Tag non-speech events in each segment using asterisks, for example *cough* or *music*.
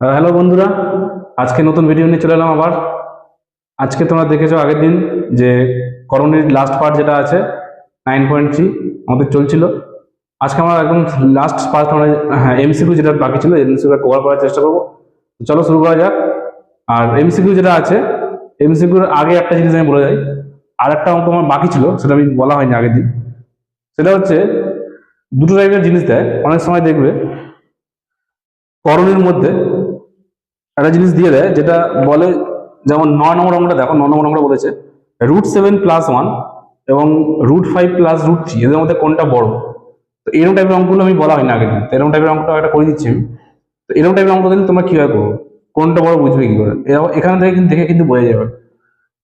Hello বন্ধুরা, আজকে নতুন ভিডিও নিয়ে চলে এলাম আবার। আজকে তোমরা দেখেছ আগের দিন যে করণের লাস্ট পার্ট যেটা আছে নাইন পয়েন্ট থ্রি আমাদের চলছিল। আজকে আমরা একদম লাস্ট পার্ট আমরা হ্যাঁ এমসিকিউ যেটা বাকি ছিল এমসিকিউটা কভার করার চেষ্টা করব। চলো শুরু করা যাক। আর এমসিকিউ যেটা আছে এমসিকিউর আগে একটা জিনিস আমি বলে যাই। আর একটা অঙ্ক আমার বাকি ছিল, সেটা আমি বলা হয়নি আগের দিন। সেটা হচ্ছে, দুটো টাইপের জিনিস দেয়। অনেক সময় দেখবে করণের মধ্যে একটা জিনিস দিয়ে দেয় যেটা বলে, যেমন নয় নম্বর অঙ্কটা দেখো, ন নম্বর অঙ্কটা বলেছে রুট সেভেন প্লাস ওয়ান এবং root five plus root three এদের মধ্যে কোনটা বড়? তো এরকম টাইপের অঙ্কগুলো আমি বলা হয় না আগে তো এরকম টাইপের অঙ্কটা একটা করে দিচ্ছি আমি। তো এরকম টাইপের অঙ্ক দিলে তোমরা কীভাবে করব? কোনটা বড় বুঝবে কি করে? এখান থেকে কিন্তু, দেখে কিন্তু বোঝা যাবে।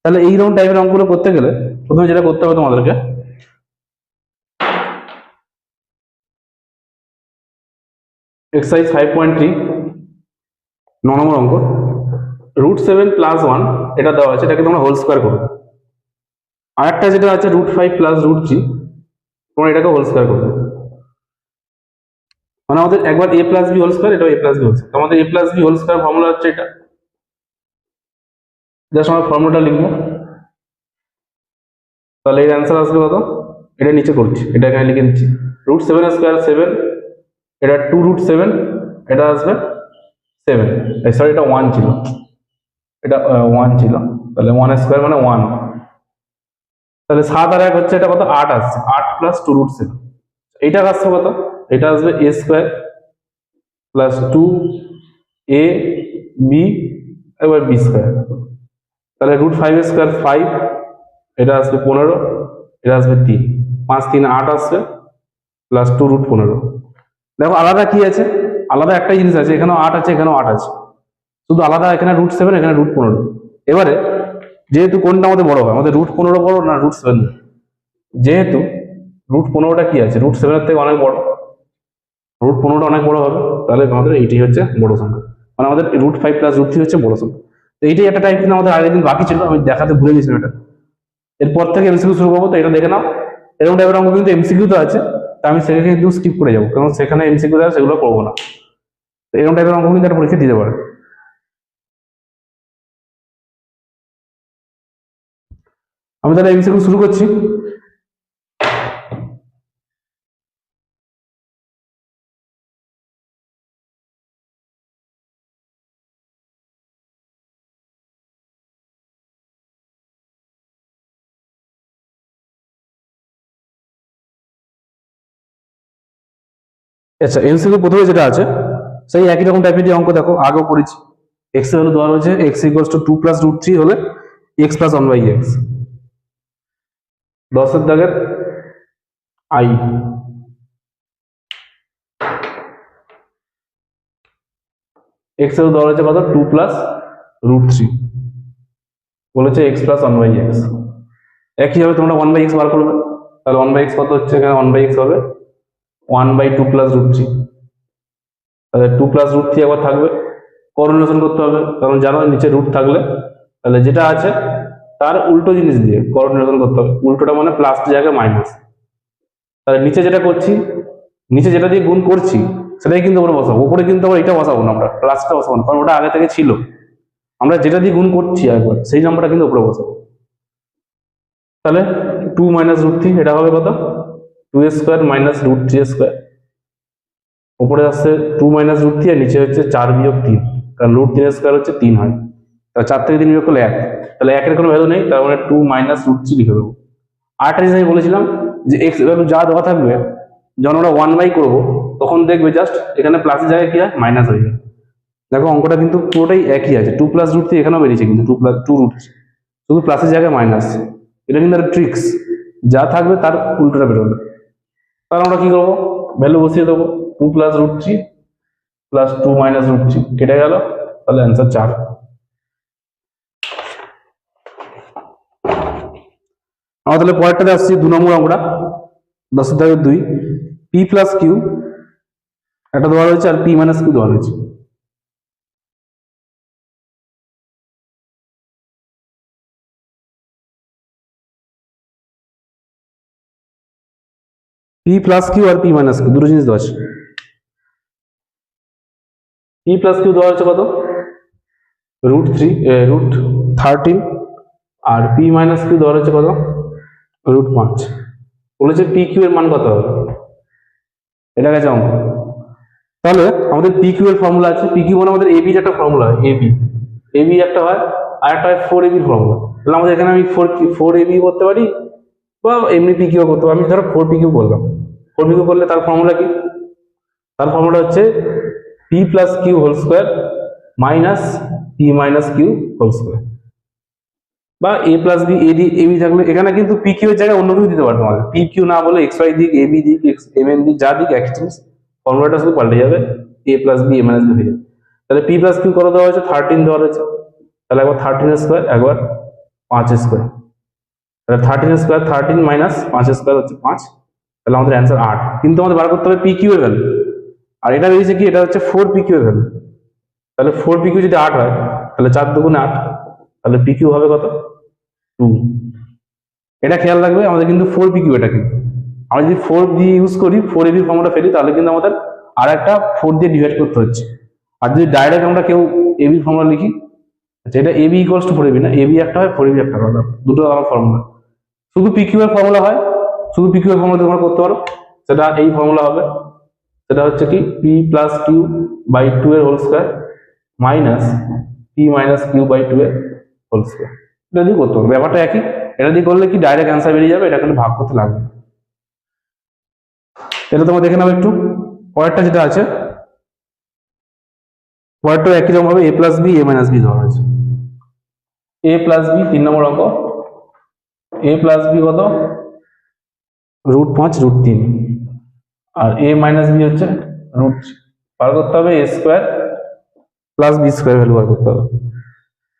তাহলে এইরকম টাইপের অঙ্কগুলো করতে গেলে প্রথমে যেটা করতে হবে তোমাদেরকে এক্সারসাইজ ফাইভ পয়েন্ট থ্রি ন নম্বর অঙ্ক। রুট সেভেন প্লাস ওয়ান এটা দেওয়া আছে, এটাকে তোমরা হোল স্কোয়ার করবে আর একটা যেটা আছে root five plus root three তোমরা এটাকে হোল স্কোয়ার করবে। মানে আমাদের একবার A plus B whole square এটাও A plus B whole square আমাদের A plus B whole square formula হচ্ছে এটা। জাস্ট আমরা ফর্মুলাটা লিখব। তাহলে এর অ্যান্সার আসবে কত? এটা নিচে করছি, এটা এখানে লিখে দিচ্ছি। রুট সেভেন স্কোয়ার সেভেন এটা টু রুট সেভেন এটা আসবে সেভেন সরি এটা ওয়ান ছিল। এটা ওয়ান ছিল। তাহলে ওয়ান স্কোয়ার মানে ওয়ান তাহলে সাত আর এক হচ্ছে এটা কত? আট আসছে। আট প্লাস টু রুট সেভেন এইটা আসছে কত? এটা আসবে A square plus two A B এবার বি স্কোয়ার তাহলে রুট ফাইভ স্কোয়ার ফাইভ এটা আসবে পনেরো, এটা আসবে তিন। পাঁচ, তিন, আট আসবে প্লাস টু রুট পনেরো। দেখো আলাদা কি আছে? আলাদা একটাই জিনিস আছে, এখানেও আট আছে, এখানেও আট আছে। শুধু আলাদা এখানে রুট সেভেন এখানে রুট পনেরো। এবারে যেহেতু কোনটা আমাদের বড় হয়, আমাদের রুট পনেরো বড় না রুট সেভেন যেহেতু রুট পনেরোটা কি আছে? রুট সেভেনের থেকে অনেক বড়। রুট পনেরোটা অনেক বড় হবে, তাহলে আমাদের এইটাই হচ্ছে বড় সংখ্যা। মানে আমাদের root five plus root three হচ্ছে বড় সংখ্যা। তো এইটাই একটা টাইপ কিন্তু আমাদের আগের দিন বাকি ছিল, আমি দেখাতে ভুলে গেছিলাম এটা। এরপর থেকে এমসিকিউ শুরু করব, তো এটা দেখে নাও। এরকম টাইপের অঙ্ক কিন্তু এমসিকিউ তো আছে। তা আমি সেখানে কিন্তু স্কিপ করে যাব। কারণ সেখানে এমসিকিউ দেওয়া সেগুলো করব না। তো এরকম টাইপের অঙ্ক কিন্তু একটা পরীক্ষা দিতে পারে। আমি তাহলে এমসিকিউ শুরু করছি। আচ্ছা এমসিকিউ প্রথমে যেটা আছে, সেই একই রকম টাইপের যে অঙ্ক দেখো, আগেও করেছি। এক্সের হলো দেওয়া রয়েছে X equals to two plus root three হলে X plus one by X দশের দাগের আই এক্সের দেওয়া রয়েছে কত? টু প্লাস রুট থ্রি বলেছে X plus one by X একইভাবে তোমরা ওয়ান বাই এক্স বার করবে। তাহলে ওয়ান বাই এক্স কত হচ্ছে এখানে? ওয়ান বাই এক্স হবে one by two plus root three তাহলে টু প্লাস রুট থ্রি একবার থাকবে। করুলেশন করতে হবে। কারণ জানো নিচে রুট থাকলে, তাহলে যেটা আছে, তার উল্টো জিনিস দিয়ে করুলেশন করতে হবে। উল্টোটা মানে প্লাস জায়গায় মাইনাস তাহলে নিচে যেটা করছি, নিচে যেটা দিয়ে গুণ করছি, সেটাই কিন্তু উপরে বসাবো। উপরে কিন্তু আবার এটা বসাবো না আমরা প্লাসটা বসাবো না। কারণ ওটা আগে থেকে ছিল। আমরা যেটা দিয়ে গুণ করছি একবার, সেই নাম্বারটা কিন্তু উপরে বসাবো। তাহলে টু মাইনাস রুট থ্রি এটা হবে কত? Two A square minus root three square উপরে আসছে টু মাইনাস রুট থ্রি আর নিচে হচ্ছে চার বিয়োগ তিন। কারণ রুট তিন স্কোয়ার হচ্ছে তিন হয়। তাহলে চার থেকে তিন বিয়োগ করলে এক। তাহলে একের কোনো ভ্যালু নেই, তার মানে টু মাইনাস রুট থ্রি লিখে দেবো। জিনিস আমি বলেছিলাম যে এক্স ভ্যালু যা দেওয়া থাকবে, যখন আমরা ওয়ান বাই করব, তখন দেখবে জাস্ট এখানে প্লাসের জায়গায় কি হয়? মাইনাস হয়ে যায়। দেখো অঙ্কটা কিন্তু পুরোটাই একই আছে। টু প্লাস রুট থ্রি এখানেও বেরিয়েছে কিন্তু টু প্লাস টু রুট শুধু প্লাসের জায়গায় মাইনাস এটা কিন্তু একটা ট্রিক্স যা থাকবে তার উল্টোটা বেরোবে। তাহলে আমরা কি করব? ভ্যালু বসিয়ে দেবো। Two plus root three plus two minus root three কেটে গেল? তাহলে অ্যান্সার চার। আমরা তাহলে পরেরটাতে আসছি, দু নম্বর আমরা দাগের দুই। পি প্লাস কিউ একটা দেওয়া রয়েছে আর পি মাইনাস কিউ দেওয়া রয়েছে। পি প্লাস কিউ আর পি মাইনাস কিউ দুটো জিনিস দেওয়া আছে। পি প্লাস কিউ দেওয়া আছে কত? রুট থ্রি রুট থার্টিন আর পি মাইনাস কিউ দেওয়া হচ্ছে কত? রুট পাঁচ। বলেছে পি কিউ এর মান কত হবে? এটা গেছে অঙ্ক। তাহলে আমাদের পি কিউ এর ফর্মুলা আছে। পি কিউ মানে আমাদের এবির একটা ফর্মুলা হয় এবি এবি একটা হয়, আর একটা হয় ফোর এবির ফর্মুলা তাহলে আমাদের এখানে আমি ফোর ফোর এবি করতে পারি বা এমনি পি কিউ করতে আমি ধরো ফোর পি কিউ করলাম। ফোর পি কিউ করলে তার ফর্মুলা কি? তার ফর্মুলা হচ্ছে P plus Q whole square minus P minus Q whole square বা A plus B A D A B থাকলে এখানে কিন্তু পি কিউ এর জায়গায় অন্য কিছু দিতে পারতো আমাদের পি কিউ না বলে এক্স ওয়াই দিক এ বি দিক এক্স এম এন দিক, যা দিক একই জিনিস। ফর্মুলাটা শুধু পাল্টে যাবে। A plus B A minus B হয়ে যাবে। তাহলে পি প্লাস কিউ কত দেওয়া হয়েছে? থার্টিন দেওয়া হয়েছে। তাহলে একবার থার্টিন স্কোয়ার একবার পাঁচ স্কোয়ার তাহলে থার্টিন স্কোয়ার থার্টিন মাইনাস পাঁচ স্কোয়ার হচ্ছে পাঁচ। তাহলে আমাদের অ্যান্সার আট। কিন্তু আমাদের বার করতে হবে পি কিউ এর ভ্যালু আর এটা বেরিয়েছে কি? এটা হচ্ছে ফোর পি কিউ এর ভ্যালু তাহলে ফোর পি কিউ যদি আট হয়, তাহলে চার দুগুণে আট। তাহলে পি কিউ হবে কত? টু এটা খেয়াল রাখবে, আমাদের কিন্তু ফোর পি কিউ এটা কিন্তু। আমরা যদি ফোর দিয়ে ইউজ করি ফোর এবি ফর্মুলা ফেলি, তাহলে কিন্তু আমাদের আর একটা ফোর দিয়ে ডিভাইড করতে হচ্ছে। আর যদি ডাইরেক্ট আমরা কেউ এবি ফর্মুলা লিখি আচ্ছা এটা A B equals to four A B না? এবি একটা হয় ফোর এবি একটা আলাদা দুটো আলাদা ফর্মুলা শুধু পি কিউ এর ফর্মুলা হয়, শুধু পি কিউ এর ফর্মুলা তোমরা করতে পারো। সেটা এই ফর্মুলা হবে। সেটা হচ্ছে কি P plus Q by two এর whole square minus P minus Q by two এর হোল স্কোয়ার এটা দিয়ে করতে পারো ব্যাপারটা একই। এটা দিয়ে করলে কি ডাইরেক্ট অ্যান্সার বেরিয়ে যাবে? এটা কিন্তু ভাগ করতে লাগবে। এটা তোমরা দেখে নাও একটু। পরেরটা যেটা আছে পরেরটা একই রকম ভাবে A plus B A minus B ধরা হয়েছে। এ প্লাস বি তিন নম্বর অঙ্ক। এ প্লাস বি কত? রুট পাঁচ রুট তিন। আর এ মাইনাস বি হচ্ছে রুট বার করতে হবে A square plus B square value বার করতে হবে।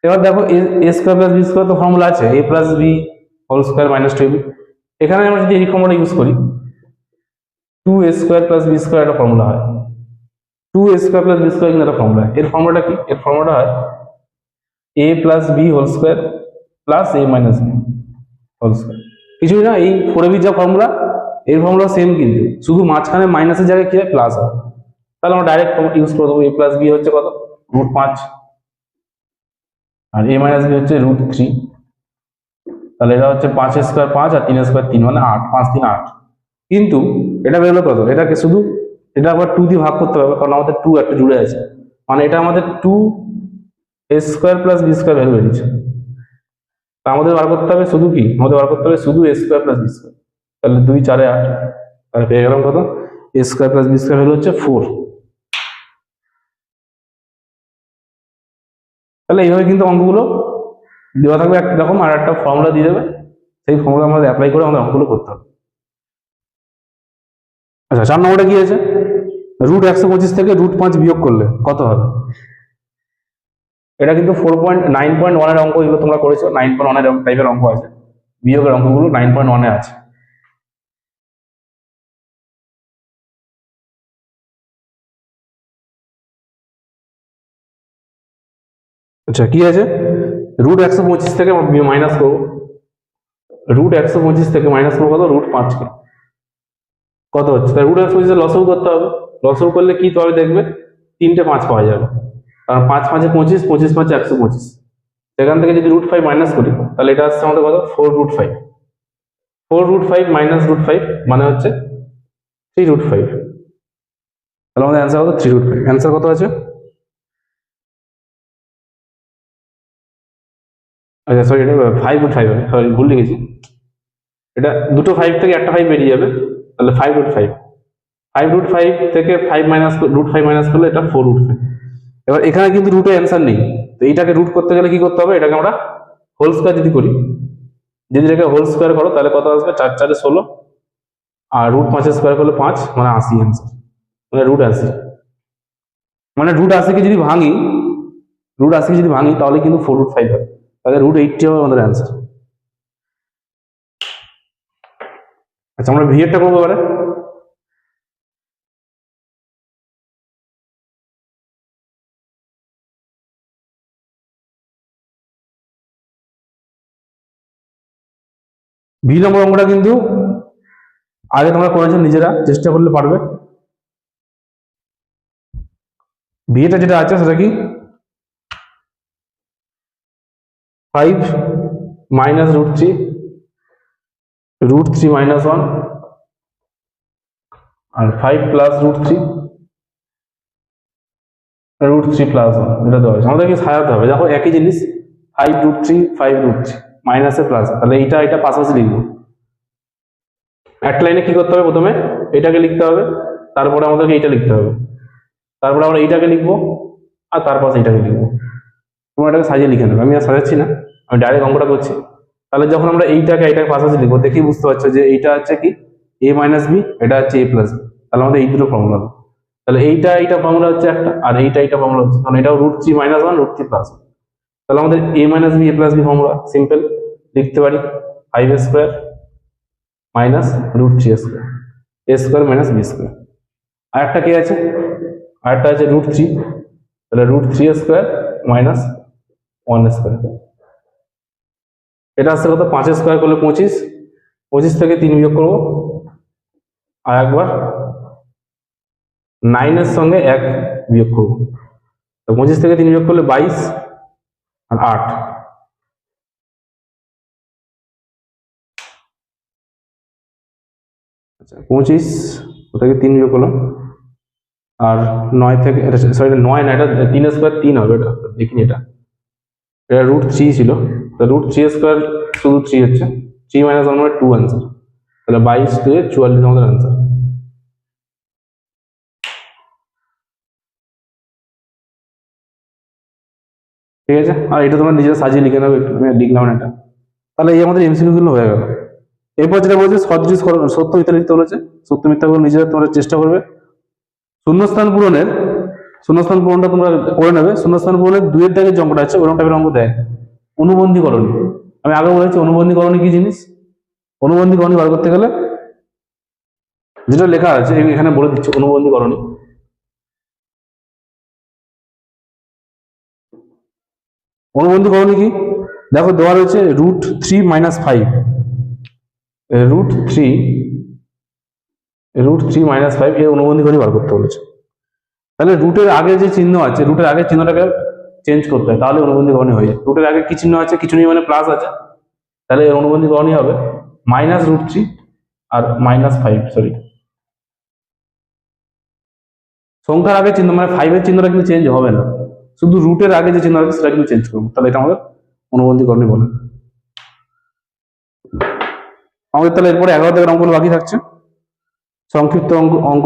এবার দেখো A square plus B square তো ফর্মুলা আছে। A plus B whole square minus two B এখানে আমরা যদি এই ফর্মুলা ইউজ করি two A square plus B square একটা ফর্মুলা হয়। Two A square plus B square কিন্তু একটা ফর্মুলা এর ফর্মুলাটা কি? এর ফর্মুলাটা হয় A plus B whole square plus A minus B কিছুই না, এই ফোর বির যা ফর্মুলা এর ফর্মুলা সেম কিন্তু। শুধু মাঝখানে মাইনাসের জায়গায় কি হয়? প্লাস হয়। তাহলে আমরা ডাইরেক্ট ইউজ করে দেবো। এ প্লাস বি হচ্ছে কত? রুট পাঁচ। আর এ মাইনাস বি হচ্ছে রুট থ্রি তাহলে এটা হচ্ছে পাঁচ স্কোয়ার পাঁচ আর তিন স্কোয়ার তিন মানে আট। পাঁচ, তিন, আট। কিন্তু এটা বেরোলো কত? এটাকে শুধু, এটা আবার টু দিয়ে ভাগ করতে হবে, কারণ আমাদের টু একটা জুড়ে আছে। মানে এটা আমাদের two A square plus B square value বেরিয়েছে। তা আমাদের বার করতে হবে শুধু কি? আমাদের বার করতে হবে শুধু A square plus B square তাহলে দুই, চারে আট। তাহলে পেয়ে গেলাম কত? A square plus B square হচ্ছে ফোর তাহলে এইভাবে কিন্তু অঙ্কগুলো দেওয়া থাকবে একরকম আর একটা ফর্মুলা দিয়ে দেবে। সেই ফর্মুলা আমাদের অ্যাপ্লাই করে আমাদের অঙ্কগুলো করতে হবে। আচ্ছা চার নম্বরটা কি আছে? রুট একশো পঁচিশ থেকে রুট পাঁচ বিয়োগ করলে কত হবে? এটা কিন্তু ফোর পয়েন্ট নাইন পয়েন্ট ওয়ানের অঙ্ক এগুলো তোমরা করেছ নাইন পয়েন্ট ওয়ানের টাইপের অঙ্ক আছে। বিয়োগের অঙ্কগুলো নাইন পয়েন্ট ওয়ানে আছে। আচ্ছা কি আছে? রুট একশো পঁচিশ থেকে মাইনাস করব। রুট একশো পঁচিশ থেকে মাইনাস করব কত? রুট পাঁচকে কত হচ্ছে? তাই রুট একশো পঁচিশে লসও করতে হবে। লসও করলে কি তবে দেখবে? তিনটে পাঁচ পাওয়া যাবে। পাঁচ পাঁচে পঁচিশ পঁচিশ পাঁচে একশো পঁচিশ। সেখান থেকে যদি রুট ফাইভ মাইনাস করি, তাহলে এটা আসছে আমাদের কত? Four root five four root five minus root five মানে হচ্ছে থ্রি রুট ফাইভ তাহলে আমাদের অ্যান্সার কত? থ্রি রুট ফাইভ অ্যান্সার কত আছে? আচ্ছা সরি এটা ফাইভ রুট ফাইভ সরি ভুল লিখেছি। এটা দুটো ফাইভ থেকে একটা ফাইভ বেরিয়ে যাবে, তাহলে five root five five root five থেকে five minus root five minus করলে এটা ফোর রুট ফাইভ এবার এখানে কিন্তু রুটে অ্যান্সার নেই। তো এইটাকে রুট করতে গেলে কি করতে হবে? এটাকে আমরা হোল স্কোয়ার যদি করি, যদি এটাকে হোল স্কোয়ার করো, তাহলে কত আসবে? চার, চারে ষোলো। আর রুট পাঁচের স্কোয়ার করলে পাঁচ মানে আশি অ্যান্সার মানে রুট আশি। মানে রুট আশিকে যদি ভাঙি রুট আশিকে যদি ভাঙি, তাহলে কিন্তু ফোর রুট ফাইভ হবে। তাহলে রুট এইটটি হবে আমাদের অ্যান্সার আচ্ছা আমরা ভিএরটা করব এবারে। ভি নম্বর অঙ্কটা কিন্তু আগে তোমরা করেছ, নিজেরা চেষ্টা করলে পারবে। বিয়েটা যেটা আছে সেটা কি? Five minus root three root three minus one আর five plus root three root three plus one যেটা দেওয়া হয়েছে। আমাদেরকে সাজাতে হবে। দেখো একই জিনিস five root three five root three মাইনাসে প্লাস তাহলে এইটা এটা পাশাপাশি লিখব। একটা লাইনে কি করতে হবে প্রথমে? এটাকে লিখতে হবে। তারপরে আমাদেরকে এইটা লিখতে হবে। তারপরে আমরা এইটাকে লিখব আর তারপর এইটাকে লিখব। তোমরা এটাকে সাজিয়ে লিখে নেবে। আমি আর সাজাচ্ছি না। আমি ডাইরেক্ট অঙ্কটা করছি। তাহলে যখন আমরা এইটাকে এইটাকে পাশাপাশি লিখব, দেখেই বুঝতে পারছ যে এইটা হচ্ছে কি? এ মাইনাস বি এটা হচ্ছে এ প্লাস বি তাহলে আমাদের এই দুটো ফর্মুলা তাহলে এইটা এইটা ফর্মুলা হচ্ছে একটা, আর এইটা এইটা ফর্মুলা হচ্ছে। কারণ এটাও root three minus one root three plus তাহলে আমাদের A minus B A plus B formula simple লিখতে পারি five square minus root three square A square minus B square আর একটা কি আছে? আর একটা আছে রুট থ্রি তাহলে root three square minus one square এটা আসছে কত? পাঁচ স্কোয়ার করলে পঁচিশ পঁচিশ থেকে তিন বিয়োগ করব। আর একবার নাইনের সঙ্গে এক বিয়োগ করব। তো পঁচিশ থেকে তিন বিয়োগ করলে বাইশ, আর আট। আচ্ছা পঁচিশ ওটাকে তিন বিয়োগ করলাম। আর নয় থেকে, এটা সরি নয় না, এটা তিন স্কোয়ার তিন হবে, এটা দেখিনি এটা। এটা রুট থ্রি ছিল। রুট থ্রি স্কোয়ার শুধু থ্রি হচ্ছে। থ্রি মাইনাস ওয়ান মানে টু অ্যান্সার তাহলে বাইশ দুয়ে চুয়াল্লিশ আমাদের অ্যান্সার ঠিক আছে? আর এটা তোমরা নিজেরা সাজিয়ে লিখে নেবে একটু, আমি লিখলাম এটা। তাহলে এই আমাদের এমসিকিউ গুলো হয়ে গেল। এরপর যেটা বলছে, সদৃশ সত্য মিথ্যা লিখতে বলেছে। সত্য মিথ্যাগুলো নিজেরা তোমরা চেষ্টা করবে। শূন্যস্থান পূরণের শূন্যস্থান পূরণটা তোমরা করে নেবে। শূন্যস্থান পূরণের দুয়ের দাগে অঙ্কটা আছে ওরকম টাইপের অঙ্ক দেয়। অনুবন্ধীকরণী আমি আগে বলেছি অনুবন্ধীকরণী কি জিনিস? অনুবন্ধীকরণী বার করতে গেলে যেটা লেখা আছে এখানে বলে দিচ্ছি অনুবন্ধীকরণী অনুবন্ধীকরণী কি? দেখো দেওয়া রয়েছে root three minus five root three root three minus five এর অনুবন্ধীকরণী বার করতে বলেছে। তাহলে রুটের আগে যে চিহ্ন আছে রুটের আগে চিহ্নটাকে চেঞ্জ করতে হয়, তাহলে অনুবন্ধীকরণী হয়ে যায়। রুটের আগে কি চিহ্ন আছে, কিছু নেই মানে প্লাস আছে। তাহলে এর অনুবন্ধীকরণই হবে মাইনাস রুট থ্রি আর মাইনাস ফাইভ সরি সংখ্যার আগে চিহ্ন মানে ফাইভের চিহ্নটা কিন্তু চেঞ্জ হবে না। শুধু রুটের আগে যে চিহ্ন আছে, সেটা কিন্তু চেঞ্জ করব। তাহলে এটা আমাদের অনুবন্ধীকরণই বলে। আমাদের তাহলে এরপরে এগারো থেকে অঙ্কগুলো বাকি থাকছে। সংক্ষিপ্ত অঙ্ক অঙ্ক।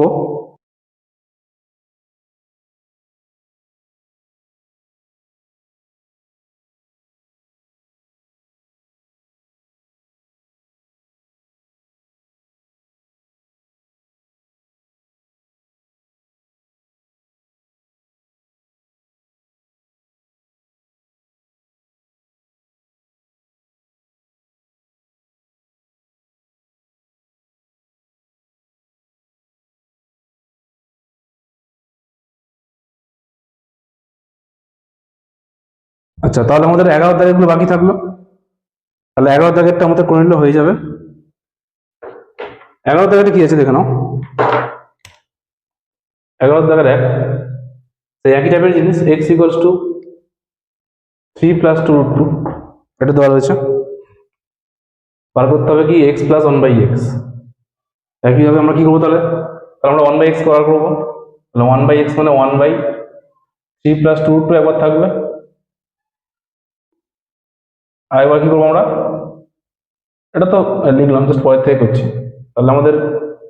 আচ্ছা তাহলে আমাদের এগারো তারিখগুলো বাকি থাকল। তাহলে এগারো তারিখটা আমাদের করে নিলে হয়ে যাবে। এগারো তারিখটা কি আছে দেখে নাও। এগারো তারিখের এক। একই টাইপের জিনিস X equals to three plus two root two এটা দেওয়া রয়েছে। বার করতে হবে কি X plus one by X একইভাবে আমরা কি করব তাহলে? তাহলে আমরা ওয়ান বাই এক্স করার করব। তাহলে ওয়ান বাই এক্স মানে one by three plus two two একবার থাকবে। আর এবার কি করব আমরা? এটা তো লিখলাম জাস্ট পরের থেকে করছি। তাহলে আমাদের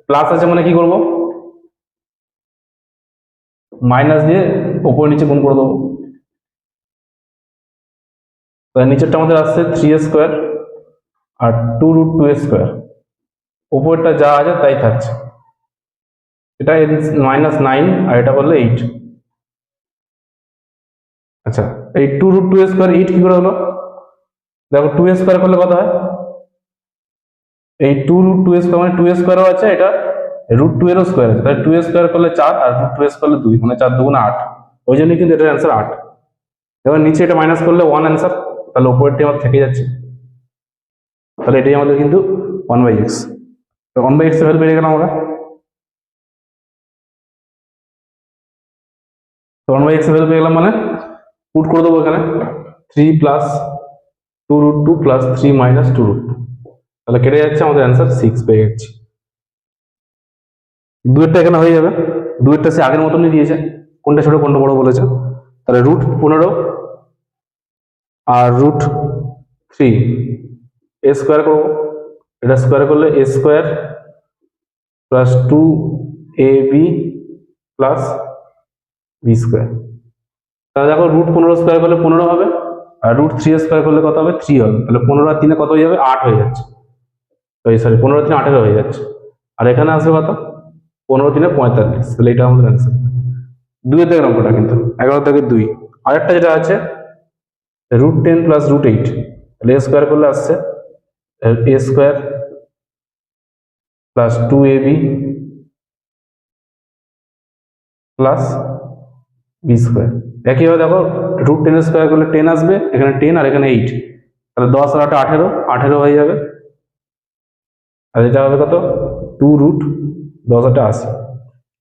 প্লাস আছে মানে কি করব? মাইনাস দিয়ে উপরে নিচে গুণ করে দেবো। তাহলে নিচেরটা আমাদের আসছে থ্রি স্কোয়ার আর টু রুট টু স্কোয়ার উপরেরটা যা আছে তাই থাকছে। এটা মাইনাস নাইন আর এটা করলে এইট আচ্ছা এই two root two square eight কি করে হলো? দেখো টু স্কোয়ার করলে কত হয়? এই টু রুট টু স্কোয়ার মানে টু স্কোয়ারও আছে, এটা রুট টু এরও স্কোয়ার আছে। তাহলে টু স্কোয়ার করলে চার আর রুট টু করলে দুই মানে চার দুগুণে আট। ওই জন্যই কিন্তু এটার অ্যান্সার আট। এবার নিচে এটা মাইনাস করলে ওয়ান অ্যান্সার তাহলে উপরেরটি আমার থেকে যাচ্ছে। তাহলে এটাই আমাদের কিন্তু one by x one by x value পেয়ে গেলাম আমরা। তো ওয়ান বাই এক্স ভ্যালু পেয়ে গেলাম মানে পুট করে দেবো এখানে। Three plus two root two plus three minus two root two তাহলে কেটে যাচ্ছে, আমাদের অ্যান্সার সিক্স পেয়ে যাচ্ছি দুয়েরটা এখানে হয়ে যাবে। দুয়েরটা সে আগের মতনই দিয়েছে। কোনটা ছোট, কোনটা বড় বলেছে? তাহলে রুট পনেরো আর রুট থ্রি এ স্কোয়ার করব। এটা স্কোয়ার করলে a square plus two a b plus b square তাহলে দেখো রুট পনেরো স্কোয়ার করলে পনেরো হবে। আর রুট থ্রি স্কোয়ার করলে কত হবে? থ্রি হবে। তাহলে পনেরো আর তিনে কত হয়ে যাবে? আট হয়ে যাচ্ছে। সরি পনেরো তিনে আঠেরো হয়ে যাচ্ছে। আর এখানে আসবে কত? পনেরো তিনে পঁয়তাল্লিশ। তাহলে এটা আমাদের অ্যান্সার দুইয়ের থেকে অঙ্কটা কিন্তু, এগারো থেকে দুই। আরেকটা যেটা আছে root ten plus root eight তাহলে এ স্কোয়ার করলে আসছে a square plus two a b plus b square একইভাবে দেখো রুট টেন স্কোয়ার করলে টেন আসবে, এখানে টেন আর এখানে এইট তাহলে দশ আর আটটা আঠেরো আঠেরো হয়ে যাবে। আর এটা হবে কত? টু রুট দশ আটটা আশি।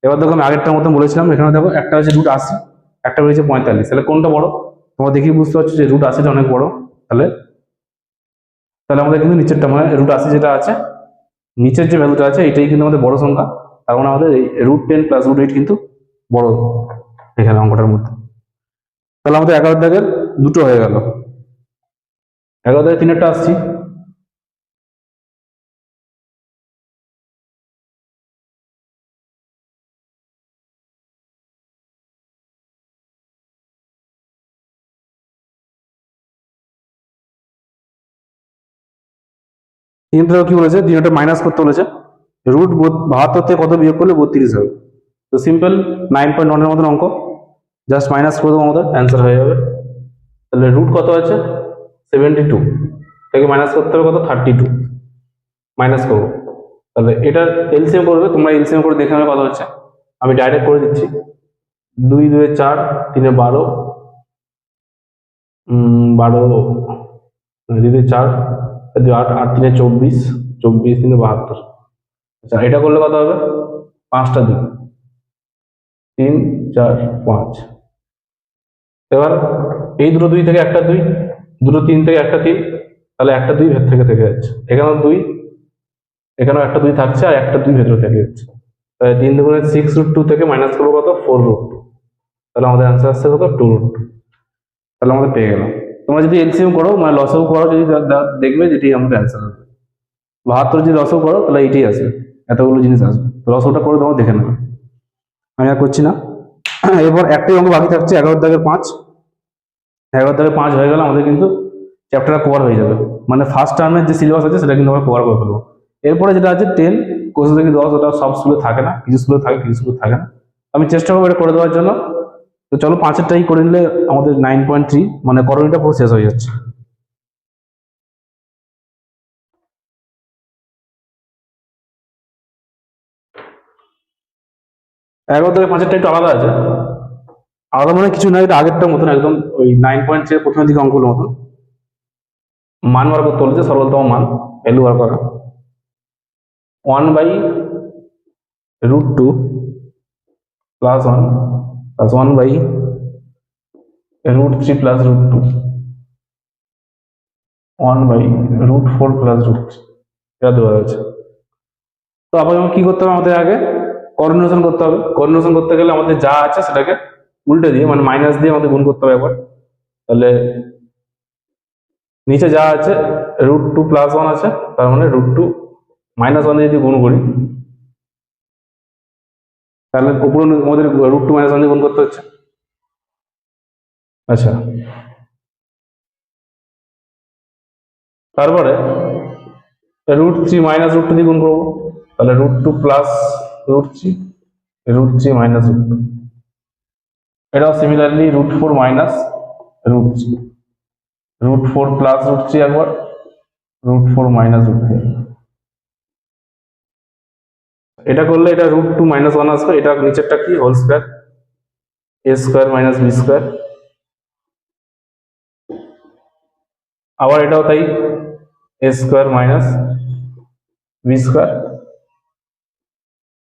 এবার দেখো আমি আগেরটার মতন বলেছিলাম, এখানে দেখো একটা হচ্ছে রুট আশি, একটা হয়েছে পঁয়তাল্লিশ। তাহলে কোনটা বড়? তোমরা দেখি বুঝতে পারছ যে রুট আশিটা অনেক বড়। তাহলে তাহলে আমাদের কিন্তু নিচেরটা মানে রুট আশি যেটা আছে, নিচের যে ভ্যালুটা আছে, এটাই কিন্তু আমাদের বড় সংখ্যা। তার মানে আমাদের root ten plus root eight কিন্তু বড় এখানে অঙ্কটার মধ্যে। তাহলে আমাদের এগারো দাগের দুটো হয়ে গেল। এগারো দাগের তিনেরটা আসছি। তিনটা কি বলেছে? তিনটা মাইনাস করতে বলেছে। রুট বাহাত্তর থেকে কত বিয়োগ করলে বত্রিশ হবে। তো সিম্পল নাইন পয়েন্ট ওয়ানের মতন অঙ্ক। জাস্ট মাইনাস করে দেবো আমাদের অ্যান্সার হয়ে যাবে। তাহলে রুট কত আছে? সেভেন্টি টু তাকে মাইনাস করতে হবে কত? থার্টি টু মাইনাস করব। তাহলে এটার এলসিএম করবে, তোমরা এলসিএম করে দেখে নেবে কত হচ্ছে। আমি ডাইরেক্ট করে দিচ্ছি। দুই, দুয়ে চার, তিনে বারো। বারো, দুই দুই চার আট আট, তিনে চব্বিশ চব্বিশ, তিনে বাহাত্তর। আচ্ছা এটা করলে কত হবে? পাঁচটা দিন। তিন, চার, পাঁচ। এবার এই দুটো দুই থেকে একটা দুই, দুটো তিন থেকে একটা তিন, তাহলে একটা দুই ভেতর থেকে থেকে যাচ্ছে। এখানেও দুই, এখানেও একটা দুই থাকছে আর একটা দুই ভেতরে থেকে যাচ্ছে। তাহলে তিন দুগুণে সিক্স রুট টু থেকে মাইনাস করব কত? ফোর রুট টু তাহলে আমাদের অ্যান্সার আসছে কত? টু রুট টু তাহলে আমাদের পেয়ে গেলাম। তোমরা যদি এলসিএম করো মানে লসও করো, যদি দেখবে যেটি আমাদের অ্যান্সার হবে। বাহাত্তর যদি লসও করো, তাহলে এইটাই আসবে। এতগুলো জিনিস আসবে। লসওটা করে তোমার দেখে নেবে আমি আর করছি না। *coughs* এরপর একটাই অঙ্ক বাকি থাকছে, এগারো দাগের পাঁচ। এগারো দাগের পাঁচ হয়ে গেলে আমাদের কিন্তু চ্যাপ্টারটা কভার হয়ে যাবে। মানে ফার্স্ট টার্মের যে সিলেবাস আছে, সেটা কিন্তু আমরা কভার করে ফেলব। এরপরে যেটা আছে টেন কোশ্চেন থেকে দশ, ওটা সব স্কুলে থাকে না, কিছু স্কুলে থাকে, কিছু স্কুলে থাকে না। আমি চেষ্টা করব এটা করে দেওয়ার জন্য। তো চলো পাঁচেরটাই করে নিলে আমাদের নাইন পয়েন্ট থ্রি মানে করণীটা পুরো শেষ হয়ে যাচ্ছে। এগারো থেকে পাঁচেরটা একটু আলাদা আছে। আলাদা মানে কিছু না এটা আগেরটার মতন, একদম ওই নাইন পয়েন্ট থ্রি প্রথমের দিকে অঙ্কগুলোর মতন। মান বার করতে বলেছে সর্বোত্তম মান ভ্যালু বার করা। One by root two plus one plus one by root three plus root two one by root four plus root three এটা দেওয়া আছে তো আবার কি করতে হবে আমাদের আগে? কোঅর্ডিনেশন করতে হবে। কোঅর্ডিনেশন করতে গেলে আমাদের যা আছে সেটাকে উল্টে দিয়ে মানে মাইনাস দিয়ে আমাদের গুণ করতে হবে একবার। তাহলে নিচে যা আছে রুট টু প্লাস ওয়ান আছে, তার মানে রুট টু মাইনাস ওয়ান যদি গুণ করি, তাহলে উপরে আমাদের রুট টু মাইনাস ওয়ান দিয়ে গুণ করতে হচ্ছে। আচ্ছা। তারপরে root three minus root two দিয়ে গুণ করব। তাহলে root two plus root three root three minus root two এটাও similarly root four minus root three root four plus root three একবার root four minus root three এটা করলে এটা root two minus one আসবে, এটা নিচেরটা কি? Whole square a square minus b square আবার এটাও তাই a square minus b square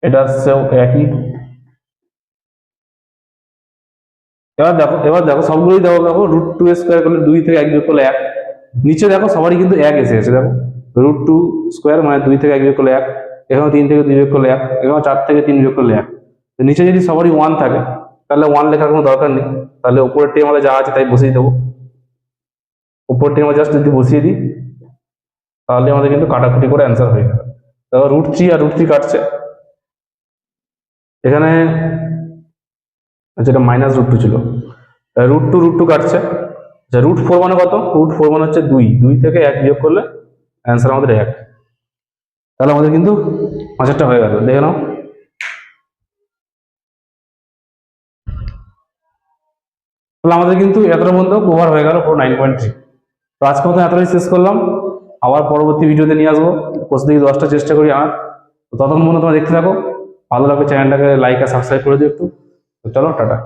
এটা আসছেও একই। এবার দেখো এবার দেখো, সবগুলোই দেখো দেখো রুট টু স্কোয়ার করলে দুই থেকে এক বিয়োগ করলে এক। নিচে দেখো, সবারই কিন্তু এক এসে গেছে দেখো। রুট টু স্কোয়ার মানে দুই থেকে এক বিয়োগ করলে এক এখানে তিন থেকে দুই বিয়োগ করলে এক এখানে চার থেকে তিন বিয়োগ করলে এক। নিচে যদি সবারই ওয়ান থাকে, তাহলে ওয়ান লেখার কোনো দরকার নেই। তাহলে উপরের টি আমাদের যা আছে তাই বসিয়ে দেবো। উপরের টি আমরা জাস্ট যদি বসিয়ে দিই, তাহলে আমাদের কিন্তু কাটাকুটি করে অ্যান্সার হয়ে যাবে দেখো রুট থ্রি আর রুট থ্রি কাটছে। এখানে যেটা মাইনাস রুট টু ছিল। রুট টু রুট টু কাটছে। আচ্ছা রুট ফোর মানে কত? রুট ফোর মানে হচ্ছে দুই। দুই থেকে এক বিয়োগ করলে অ্যান্সার আমাদের এক। তাহলে আমাদের কিন্তু পাঁচেরটা হয়ে গেল। দেখে নাও। তাহলে আমাদের কিন্তু এতটা পর্যন্ত কভার হয়ে গেল, পুরো নাইন পয়েন্ট থ্রি তো আজকে মতো এতটাই শেষ করলাম। আবার পরবর্তী ভিডিওতে নিয়ে আসব। কোর্স থেকে দশটা চেষ্টা করি আমার তো ততক্ষণ পর্যন্ত তোমরা দেখতে থাকো। ভালো লাগবে চ্যানেলটাকে লাইক আর সাবস্ক্রাইব করে দিও একটু। চলো টাটা।